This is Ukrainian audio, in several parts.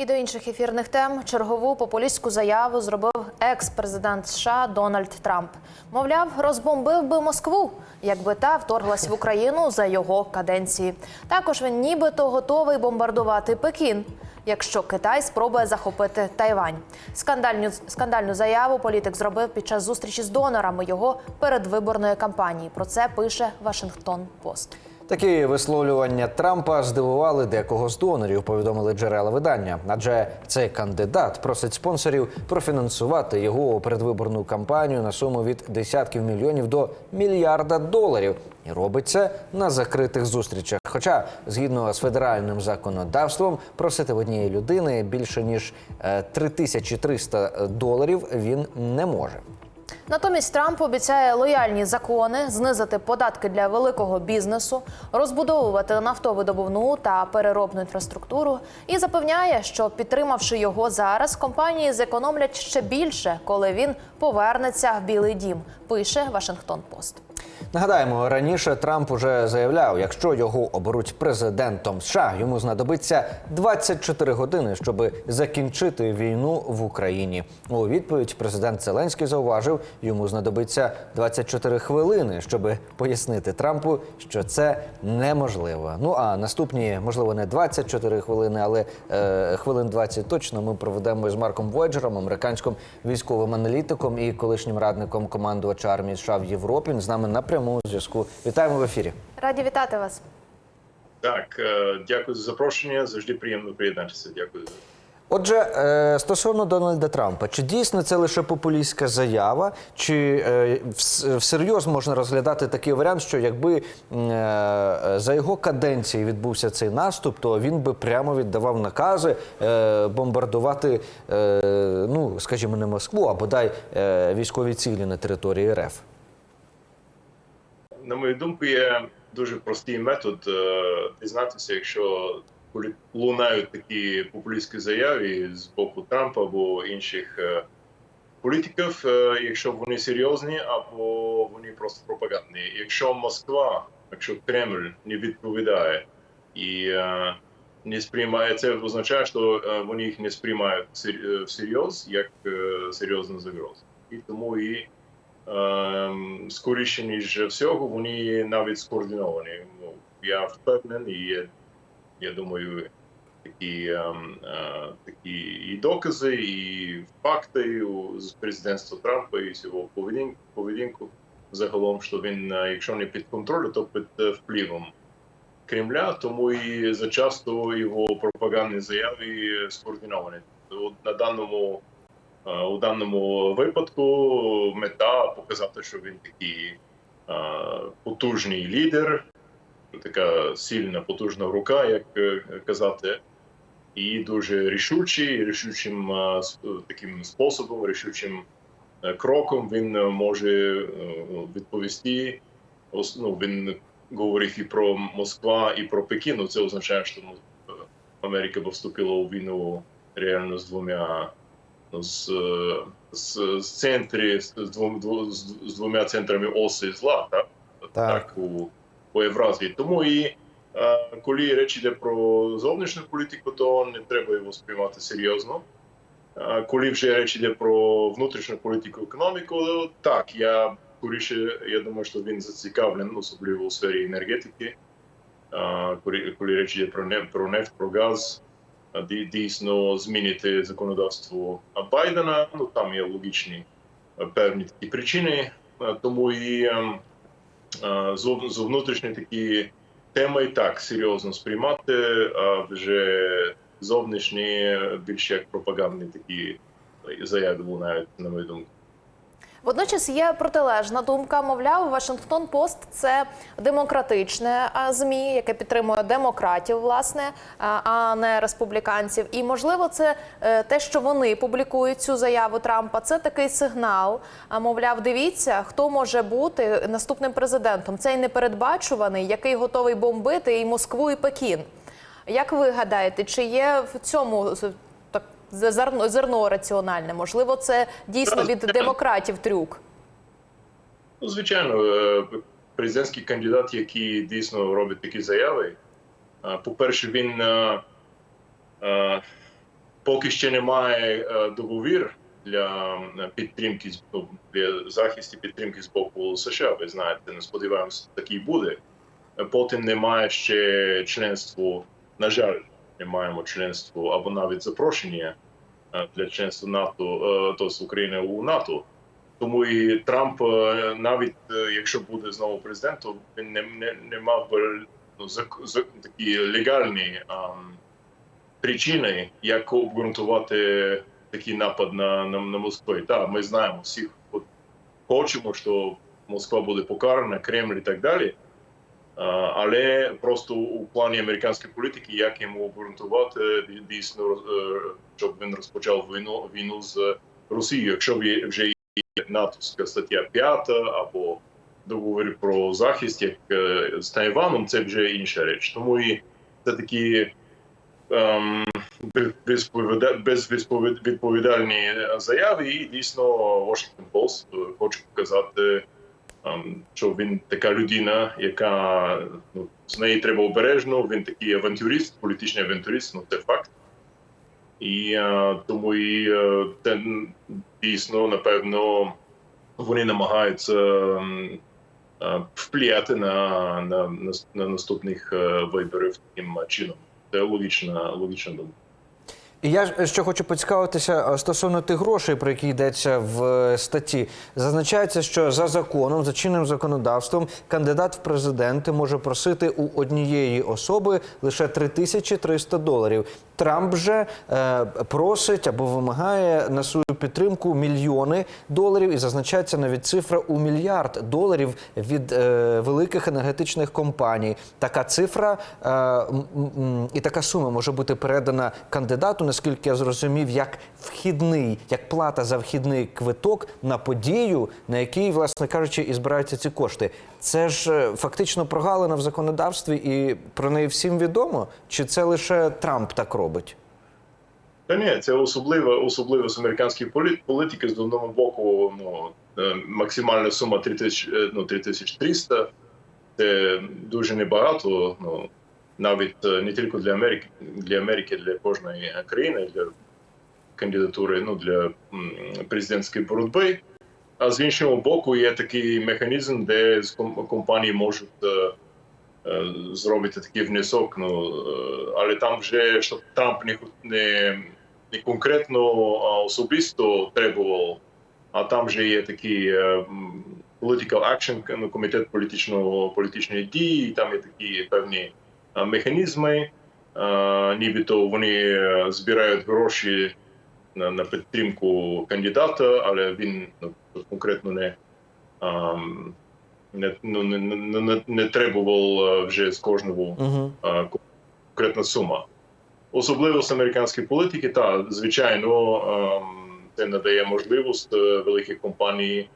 І до інших ефірних тем чергову популістську заяву зробив екс-президент США Дональд Трамп. Мовляв, розбомбив би Москву, якби та вторглась в Україну за його каденції. Також він нібито готовий бомбардувати Пекін, якщо Китай спробує захопити Тайвань. Скандальну скандальну заяву політик зробив під час зустрічі з донорами його передвиборної кампанії. Про це пише Вашингтон Пост. Такі висловлювання Трампа здивували декого з донорів, повідомили джерела видання. Адже цей кандидат просить спонсорів профінансувати його передвиборну кампанію на суму від десятків мільйонів до мільярда доларів. І робить це на закритих зустрічах. Хоча, згідно з федеральним законодавством, просити в однієї людини більше ніж е, 3300 доларів він не може. Натомість Трамп обіцяє лояльні закони, знизити податки для великого бізнесу, розбудовувати нафтовидобувну та переробну інфраструктуру і запевняє, що підтримавши його зараз, компанії зекономлять ще більше, коли він повернеться в Білий Дім. Пише Вашингтон Пост. Нагадаємо, раніше Трамп уже заявляв, якщо його оберуть президентом США, йому знадобиться 24 години, щоб закінчити війну в Україні. У відповідь президент Зеленський зауважив, йому знадобиться 24 хвилини, щоб пояснити Трампу, що це неможливо. Ну а наступні, можливо, не 24 хвилини, але е, хвилин 20 точно ми проведемо з Марком Войджером, американським військовим аналітиком і колишнім радником командувача армії США в Європі. Він з нами на прямому зв'язку. Вітаємо в ефірі. Раді вітати вас. Так, е, дякую за запрошення. Завжди приємно приєднатися. Дякую. Отже, е, стосовно Дональда Трампа, чи дійсно це лише популістська заява, чи е, всерйоз можна розглядати такий варіант, що якби за його каденції відбувся цей наступ, то він би прямо віддавав накази бомбардувати, ну скажімо, не Москву, а бодай військові цілі на території РФ? На мою думку, є дуже простий метод е, дізнатися, якщо лунають такі популістські заяви з боку Трампа або інших е, політиків, е, якщо вони серйозні або вони просто пропагандні. Якщо Москва, якщо Кремль не відповідає і не сприймає це, означає, що вони їх не сприймають сер- всерйоз як серйозну загрозу. І тому і скоріше ніж всього, вони навіть скоординовані. Ну, я впевнений, я думаю, такі, ем, е, такі і докази, і факти з президентства Трампа і з його поведінку, загалом, що він, е, якщо не під контролем, то під е, впливом Кремля, тому і зачасто його пропагандні заяви скоординовані. От на даному у даному випадку мета показати, що він такий е, потужний лідер, така сильна, потужна рука, як е, казати, і дуже рішучий, рішучим е, таким способом, рішучим е, кроком він е, може е, відповісти. Ну, він говорив і про Москва, і про Пекін. Ну, Це означає, що ну, е, Америка вступила у війну реально з двома з, з, з центрі з, двом, дво- з, з двома центрами оси зла, так, Так. у, у Євразії. Тому і е, коли річ йде про зовнішню політику, то не треба його сприймати серйозно. Е, коли вже річ йде про внутрішню політику, економіку, то так, я скоріше, я думаю, що він зацікавлений, особливо у сфері енергетики. Е, коли, коли річ йде про, нефть, про нефть, про газ, а, дійсно змінити законодавство Байдена. Ну там є логічні е, певні такі причини, Е, тому і ем, е, з внутрішньої такі теми і так серйозно сприймати, а вже зовнішні більше як пропагандні такі заяви лунають, на мою думку. Водночас є протилежна думка. Мовляв, Вашингтон Пост це демократичне змі, яке підтримує демократів, власне, а, не республіканців. І можливо, це е, те, що вони публікують цю заяву Трампа. Це такий сигнал. А мовляв, дивіться, хто може бути наступним президентом. Цей непередбачуваний, який готовий бомбити і Москву, і Пекін. Як ви гадаєте, чи є в цьому зерно, зерно раціональне? Можливо, це дійсно від демократів трюк. Ну, звичайно, е, президентський кандидат, який дійсно робить такі заяви. е, По-перше, він е, поки ще немає е, договір для підтримки ну, для захисту підтримки з боку США. Ви знаєте, не сподіваємося, такий буде. Потім немає ще членства. На жаль, не маємо членства або навіть запрошення е, для членства НАТО, е, тобто України у НАТО. Тому і Трамп, е, навіть якщо буде знову президентом, він не, не, не мав би ну, такі легальні ам, причини, як обґрунтувати такий напад на, на, на Москву. Так, ми знаємо всіх, хочемо, що Москва буде покарана, Кремль і так далі. Але просто у плані американської політики, як йому обґрунтувати дійсно, е, щоб він розпочав війну війну з Росією, якщо вже є натовська стаття 5 або договір про захист, як е, з Тайваном, це вже інша річ. Тому і це такі ем, безвідповіда- безвідповідальні заяви, і дійсно Washington Post е, хоче показати, що він така людина, яка ну, з неї треба обережно. Він такий авантюрист, політичний авантюрист, ну це факт. І е, тому і е, те, дійсно, напевно, вони намагаються ем, е, впливати на, на, на, на наступних е, виборів таким чином. Це логічна, логічна думка. Я ще хочу поцікавитися е, стосовно тих грошей, про які йдеться в е, статті. Зазначається, що за законом, за чинним законодавством, кандидат в президенти може просити у однієї особи лише 3300 доларів. Трамп же е, просить або вимагає на свою підтримку мільйони доларів, і зазначається навіть цифра у мільярд доларів від е, великих енергетичних компаній. Така цифра е, і така сума може бути передана кандидату, наскільки я зрозумів, як вхідний, як плата за вхідний квиток на подію, на якій, власне кажучи, і збираються ці кошти. Це ж е, фактично прогалина в законодавстві, і про неї всім відомо. Чи це лише Трамп так робить? Та ні, це особливо, особливо з американської політики з одного боку. Ну е, максимальна сума 3000, е, ну, 3300. Це дуже небагато. Ну навіть е, не тільки для Америки, для Америки, для кожної країни, для кандидатури, ну для президентської боротьби. А з іншого боку, є такий механізм, де компанії можуть е, е, зробити такий внесок. Ну але там вже щоб Трамп не, не, не конкретно а особисто требував, а там вже є такий political action, ну, комітет політичного політичної дії, там є такі певні механізми. Е, Нібито вони е, збирають гроші на, підтримку кандидата, але він ну, конкретно не, не, ну, не, не, не, не требував е, вже з кожного е, конкретна сума. Особливо з американської політики, та звичайно, ем, це надає можливість е, великих компаній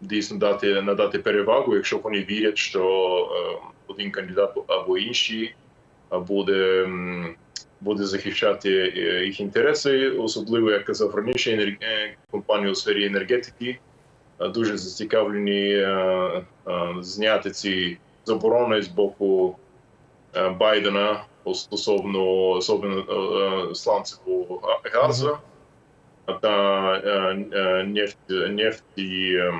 дійсно дати надати перевагу, якщо вони вірять, що е, один кандидат або інший буде, буде захищати е, їх інтереси, особливо як казав раніше, е, компанії у сфері енергетики е, дуже зацікавлені зняти ці заборони з боку Байдена стосовно сланцевого га- газу та нефть, нефті, е,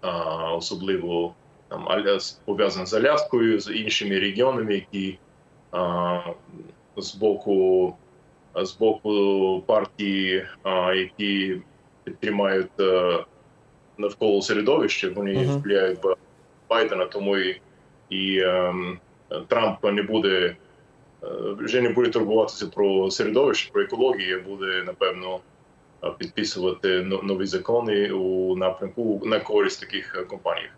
а, особливо там пов'язано з Аляскою, з іншими регіонами, які а, з боку з боку партії, а, які підтримають е, навколо середовища, вони Мгм. впливають в Байдена, тому і, і ем, Трамп не буде е, вже не буде турбуватися про середовище, про екологію, буде напевно е, підписувати но- нові закони у напрямку на користь таких е, компаній.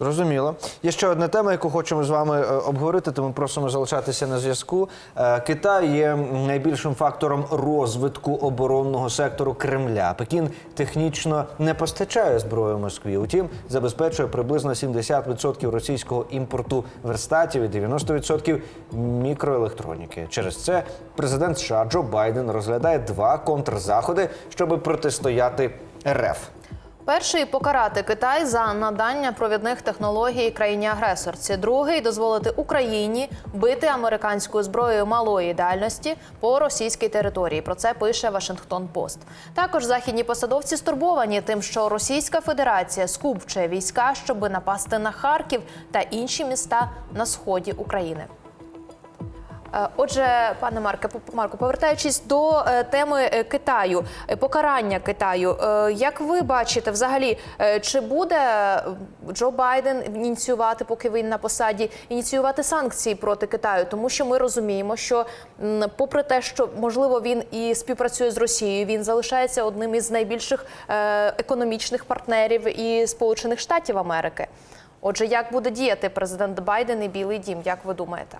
Зрозуміло. Є ще одна тема, яку хочемо з вами е, обговорити, тому просимо залишатися на зв'язку. Е, Китай є найбільшим фактором розвитку оборонного сектору Кремля. Пекін технічно не постачає зброю Москві. Утім, забезпечує приблизно 70% російського імпорту верстатів і 90% мікроелектроніки. Через це президент США Джо Байден розглядає два контрзаходи, щоб протистояти РФ. Перший покарати Китай за надання провідних технологій країні-агресорці. Другий дозволити Україні бити американською зброєю малої дальності по російській території. Про це пише Вашингтон Пост. Також західні посадовці стурбовані тим, що Російська Федерація скупчує війська, щоби напасти на Харків та інші міста на сході України. Е, Отже, пане Марке, Марко, повертаючись до е, теми е, Китаю, покарання Китаю, як ви бачите, взагалі, чи буде Джо Байден ініціювати, поки він на посаді, ініціювати санкції проти Китаю? Тому що ми розуміємо, що попри те, що можливо він і співпрацює з Росією, він залишається одним із найбільших економічних партнерів і Сполучених Штатів Америки. Отже, як буде діяти президент Байден і Білий Дім? Як ви думаєте?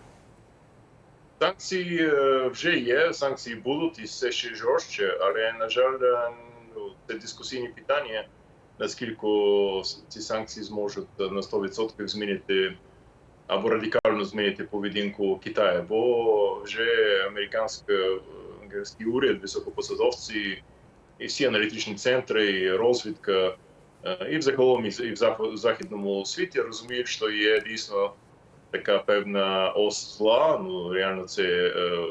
Санкції е, вже є, санкції будуть і все ще жорстче, але на жаль, е, ну, це дискусійні питання, наскільки ці санкції зможуть на 100% змінити або радикально змінити поведінку Китаю, бо вже американський уряд, високопосадовці і всі аналітичні центри, і розвідка, е, і взагалом і в зах- західному світі розуміють, що є дійсно така певна ос зла. Ну реально це е,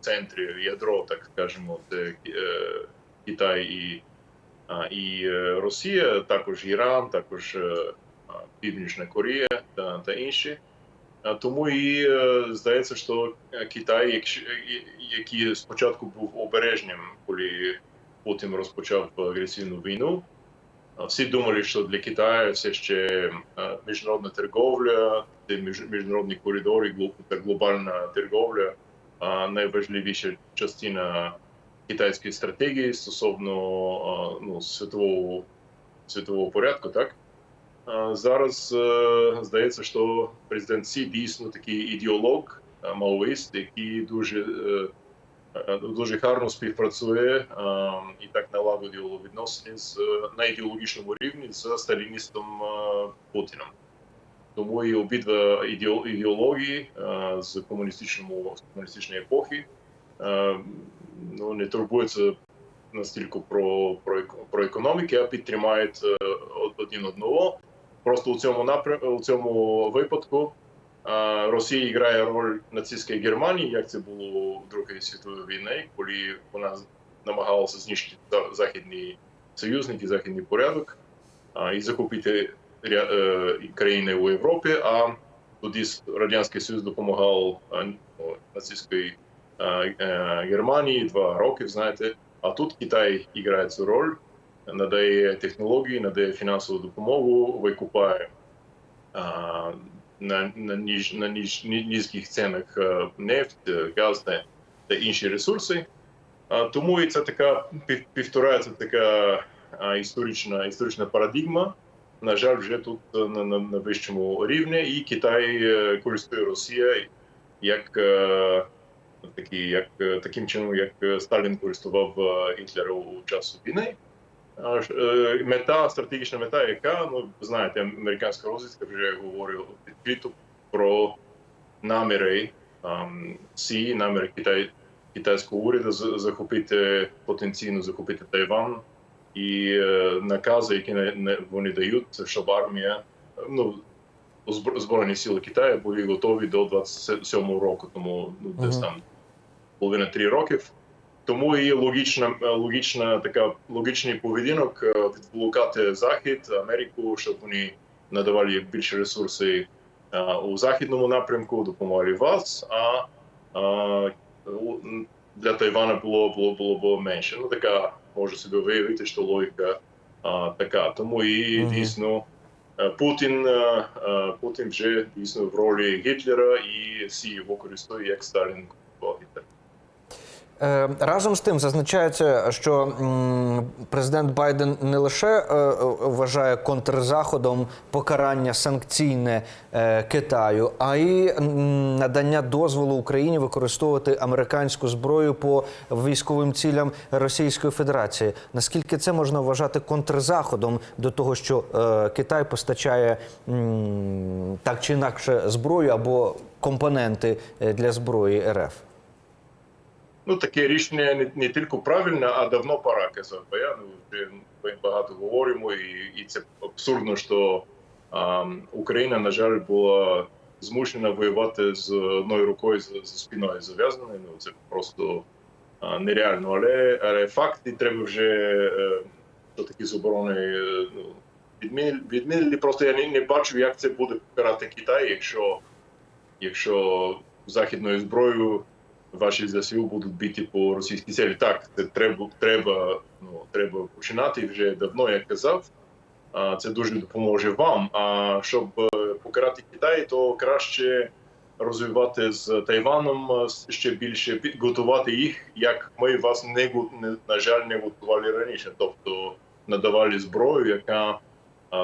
центрі ядро, так скажемо, це е, Китай і, а, і е, Росія, також Іран, також е, Північна Корея та, та інші. Тому і е, здається, що Китай, якщо який спочатку був обережним, коли Путін розпочав агресивну війну. Всі думали, що для Китаю все ще е, міжнародна торговля, міжнародні коридори, глобальна торговля найважливіша частина китайської стратегії стосовно ну, світового, світового порядку. Так зараз е, здається, що президент Сі дійсно такий ідеолог, а, маоїст, який дуже е, е, дуже гарно співпрацює е, і так налагодив відносини з е, на ідеологічному рівні з сталіністом е, Путіном. Тому і обидва ідеології е, з комуністичного комуністичної епохи е, ну, не турбуються настільки про, про, про економіки, а підтримають е, один одного. Просто у цьому напрям у цьому випадку Росія грає роль нацистської Германії, як це було в Другій світовій війні, коли вона намагалася знищити західні союзники, західний порядок і захопити ря- е, країни у Європі. А тоді радянський союз допомагав ну, нацистській е, Германії два роки. Знаєте, а тут Китай грає цю роль, надає технології, надає фінансову допомогу, викупає на, на, ніж, на ніж, ні- низьких цінах е, нефть, е, газ та, інші ресурси. Тому і це така пів- півтора це така історична, історична парадигма. На жаль, вже тут е, на, на, на вищому рівні, і Китай користує Росія як, такі, як таким чином, як Сталін користував Гітлера у часу війни. Е, Мета, стратегічна мета, яка ну знаєте, американська розвідка вже говорила відкрито про наміри Сі, наміри Китай, китайського уряду захопити потенційно захопити Тайван і е, накази, які не, вони дають, щоб армія ну збройні сили Китаю були готові до 27 року, тому ну десь там половина три років. Тому і логічна, логічна така логічний поведінок е, Захід, Америку, щоб вони надавали більше ресурси е, у західному напрямку, допомагали вас. А, а для Тайвана було було було, було менше. Ну така може собі виявити, що логіка а, така. Тому і Мгм. дійсно е, Путін е, е, Путін вже дійсно в ролі Гітлера і всі його користує як Сталін. Е, Разом з тим зазначається, що президент Байден не лише е, е, вважає контрзаходом покарання санкційне е, Китаю, а й надання дозволу Україні використовувати американську зброю по військовим цілям Російської Федерації. Наскільки це можна вважати контрзаходом до того, що е, Китай постачає так чи інакше зброю або компоненти е, для зброї РФ? Ну таке рішення не, не тільки правильне, а давно пора казав. Бо я ну вже ми багато говоримо, і, і це абсурдно, що а, Україна, на жаль, була змушена воювати з одною рукою за, спиною зав'язаною. Ну це просто а, нереально. Але, але факти треба вже е, що такі заборони е, ну, відмінили, відмінили. Просто я не, не бачу, як це буде покарати Китай, якщо, якщо західною зброєю ваші ЗСУ будуть биті по російській цілі. Так, це треба, треба, ну, треба починати вже давно, як казав. Це дуже допоможе вам. А щоб е, покарати Китай, то краще розвивати з Тайваном е, ще більше, підготувати їх, як ми вас не на жаль не готували раніше. Тобто надавали зброю, яка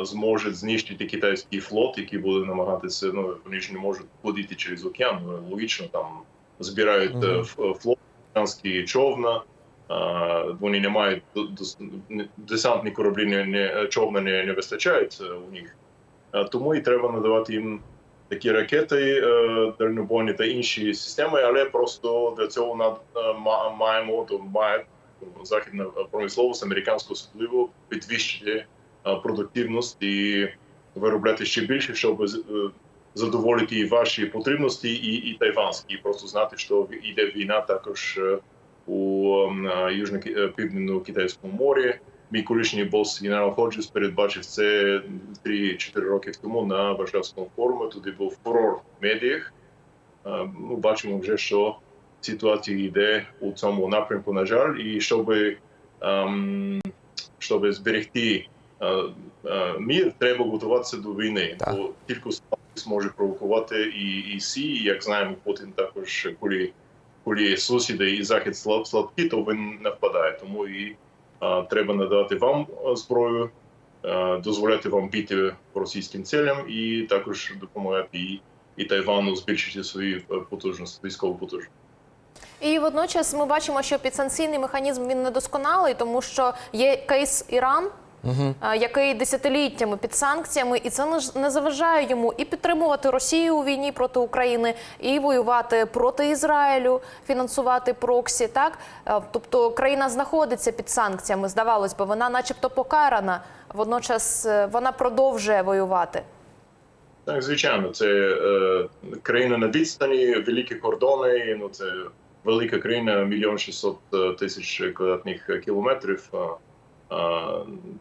зможе знищити китайський флот, який буде намагатися. Ну вони ж не можуть ходити через океан. ну, Логічно там збирають е, флот, американські човна. Вони не мають десантні кораблі, не, не човна не, не вистачають е, у них. Тому і треба надавати їм такі ракети е, дальнобойні та інші системи, але просто для цього над, ма- маємо то має західна промисловість, американську особливо підвищити продуктивність і виробляти ще більше, щоб задоволити і ваші потребності, і, і тайванські. Просто знати, що йде війна також е, у южно-південно-китайському морі. Мій колишній бос генерал Ходжес передбачив це 3-4 роки тому на Варшавському форумі. Туди був фурор в медіях. Е, Ну, бачимо вже, що ситуація йде у цьому напрямку, на жаль, і щоб, ем, щоб зберегти е, е, мір, треба готуватися до війни. Бо тільки слабкість може провокувати і, і сі, як знаємо, Путін також, коли, коли сусіди і захід слаб, слабкі, то він не впадає. Тому і е, треба надати вам зброю, е, дозволяти вам бити по російським целям і також допомагати і, і Тайвану збільшити свою е, потужність, військову потужність. І водночас ми бачимо, що підсанкційний механізм він недосконалий, тому що є кейс Іран. А, Який десятиліттями під санкціями, і це не ж- не заважає йому і підтримувати Росію у війні проти України, і воювати проти Ізраїлю, фінансувати проксі. Так тобто країна знаходиться під санкціями, здавалось би, вона, начебто, покарана. Водночас е, вона продовжує воювати. Так, звичайно, це е, країна на відстані, великі кордони. Ну це велика країна, мільйон шістсот е, тисяч квадратних кілометрів.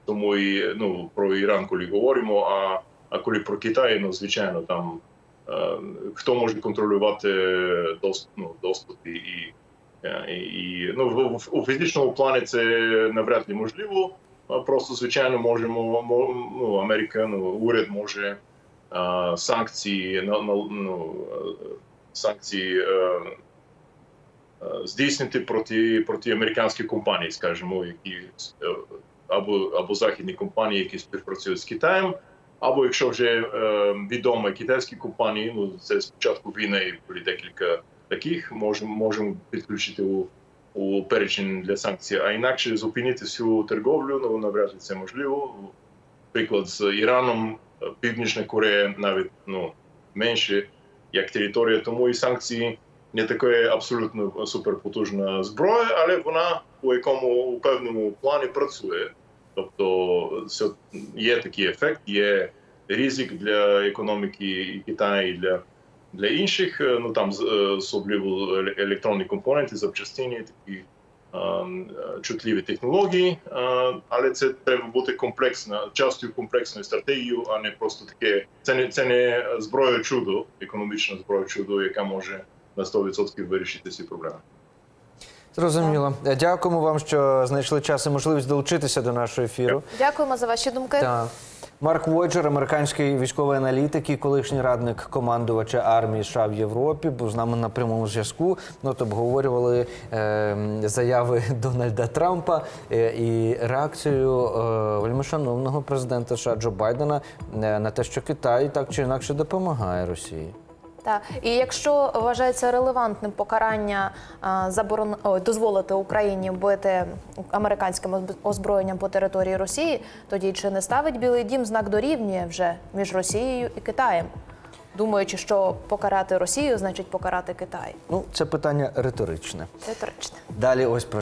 Тому і ну про Іран, коли говоримо. А, а коли про Китай, ну звичайно, там е, хто може контролювати доступ, ну, доступ і, е, і, і ну в, у фізичному плані це навряд ли можливо. Просто звичайно можемо ну, Америка, ну уряд може е, санкції на, ну, санкції здійснити проти, проти американських компаній, скажімо, які е, або, або західні компанії, які співпрацюють з Китаєм, або якщо вже е, відомо китайські компанії, ну це спочатку війни були декілька таких, можемо можемо підключити у, у перечень для санкцій, а інакше зупинити всю торговлю, ну навряд чи це можливо. Приклад з Іраном, е, Північна Корея навіть ну менше як територія, тому і санкції не така абсолютно суперпотужна зброя, але вона у якому у певному плані працює. Тобто це є такий ефект, є ризик для економіки Китаю, і для, для інших. Е, Ну там е, особливо електронні компоненти, запчастини, такі е, чутливі технології, але це треба бути комплексно, частою комплексної стратегією, а не просто таке. Це не це не зброя чудо, економічна зброя чудо, яка може на 100% вирішити ці проблеми. Зрозуміло. Дякуємо вам, що знайшли час і можливість долучитися до нашого ефіру. Дякуємо за ваші думки. Так. Марк Воджер, американський військовий аналітик і колишній радник командувача армії США в Європі, був з нами на прямому зв'язку. Ну, от обговорювали е, заяви Дональда Трампа е, і реакцію е, вельмишановного президента США Джо Байдена е, на те, що Китай так чи інакше допомагає Росії. Так. І якщо вважається релевантним покарання заборон... Ой, дозволити Україні бити американським озб- озброєнням по території Росії, тоді чи не ставить Білий Дім знак дорівнює вже між Росією і Китаєм? думаючи, що покарати Росію значить покарати Китай. Ну, це питання риторичне. Риторичне. Далі ось про